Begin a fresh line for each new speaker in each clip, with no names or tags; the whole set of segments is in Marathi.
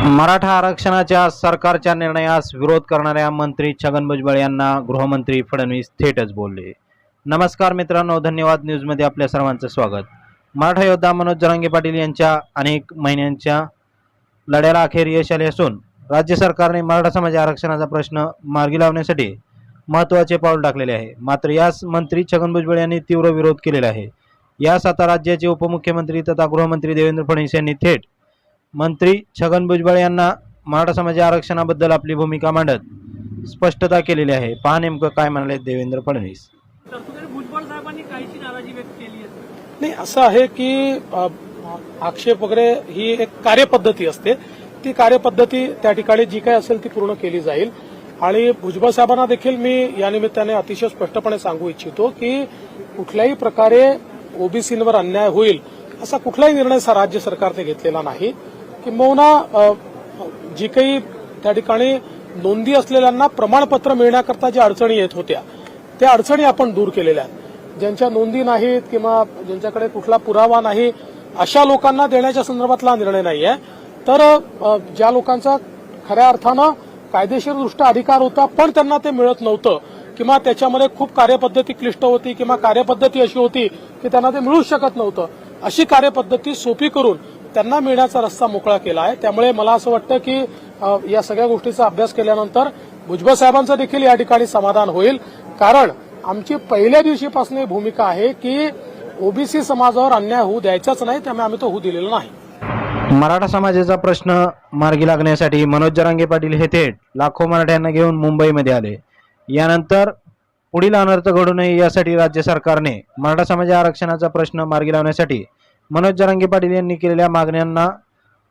मराठा आरक्षणाच्या सरकारच्या निर्णयास विरोध करणाऱ्या मंत्री छगन भुजबळ यांना गृहमंत्री फडणवीस थेटच बोलले. नमस्कार मित्रांनो धन्यवाद. न्यूजमध्ये आपल्या सर्वांचं स्वागत. मराठा योद्धा मनोज जरांगे पाटील यांच्या अनेक महिन्यांच्या लढ्याला अखेर यश आले असून राज्य सरकारने मराठा समाज आरक्षणाचा प्रश्न मार्गी लावण्यासाठी महत्त्वाचे पाऊल टाकलेले आहे. मात्र यास मंत्री छगन भुजबळ यांनी तीव्र विरोध केलेला आहे. यास आता राज्याचे उपमुख्यमंत्री तथा गृहमंत्री देवेंद्र फडणवीस यांनी थेट मंत्री छगन भुजबळ यांना मराठा समाज आरक्षणाबद्दल आपली भूमिका मांडत स्पष्टता केलेली आहे. पहा नेमकं काय म्हणाले देवेंद्र फडणवीस.
तरतुदीने भुजबळ साहेबांनी काहीशी नाराजी व्यक्त केली आहे.
नाही असं आहे की आक्षेप वगैरे ही एक कार्यपद्धती असते. ती कार्यपद्धती त्या ठिकाणी जी काही असेल ती पूर्ण केली जाईल. आणि भुजबळ साहेबांना देखील मी या निमित्ताने अतिशय स्पष्टपणे सांगू इच्छितो की कुठल्याही प्रकारे ओबीसींवर अन्याय होईल असा कुठलाही निर्णय राज्य सरकारने घेतलेला नाही. किंबहुना जी काही त्या ठिकाणी नोंदी असलेल्यांना प्रमाणपत्र मिळण्याकरता ज्या अडचणी येत होत्या त्या अडचणी आपण दूर केलेल्या आहेत. ज्यांच्या नोंदी नाहीत किंवा ज्यांच्याकडे कुठला पुरावा नाही अशा लोकांना देण्याच्या संदर्भातला निर्णय नाही आहे तर ज्या लोकांचा खऱ्या अर्थानं कायदेशीरदृष्ट्या अधिकार होता पण त्यांना ते मिळत नव्हतं किंवा त्याच्यामध्ये खूप कार्यपद्धती क्लिष्ट होती किंवा कार्यपद्धती अशी होती की त्यांना ते मिळूच शकत नव्हतं अशी कार्यपद्धती सोपी करून त्यांना मिळण्याचा रस्ता मोकळा केला आहे. त्यामुळे मला असं वाटतं की या सगळ्या गोष्टीचा अभ्यास केल्यानंतर भुजबळ साहेबांचं देखील या ठिकाणी समाधान होईल. कारण आमची पहिल्या दिवशीपासून ही भूमिका आहे की ओबीसी समाजावर अन्याय होऊ द्यायचाच नाही त्यामुळे आम्ही तो होऊ दिलेला नाही.
मराठा समाजाचा प्रश्न मार्गी लागण्यासाठी मनोज जरांगे पाटील हे थेट लाखो मराठ्यांना घेऊन मुंबईमध्ये आले. यानंतर पुढील अनर्थ घडू नये यासाठी राज्य सरकारने मराठा समाज आरक्षणाचा प्रश्न मार्गी लावण्यासाठी मनोज जरांगे पाटील यांनी केलेल्या मागण्यांना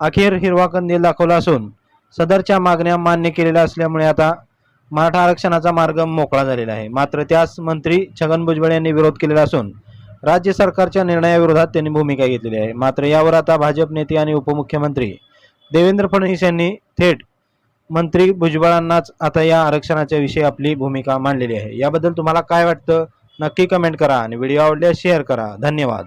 अखेर हिरवा कंदील दाखवला असून सदरच्या मागण्या मान्य केलेल्या असल्यामुळे आता मराठा आरक्षणाचा मार्ग मोकळा झालेला आहे. मात्र त्यास मंत्री छगन भुजबळ यांनी विरोध केलेला असून राज्य सरकारच्या निर्णयाविरोधात त्यांनी भूमिका घेतलेली आहे. मात्र यावर आता भाजप नेते आणि उपमुख्यमंत्री देवेंद्र फडणवीस यांनी थेट मंत्री भुजबळांनाच आता या आरक्षणाच्या विषयी आपली भूमिका मांडलेली आहे. याबद्दल तुम्हाला काय वाटतं? नक्की कमेंट करा आणि व्हिडिओ आवडल्यास शेअर करा. धन्यवाद.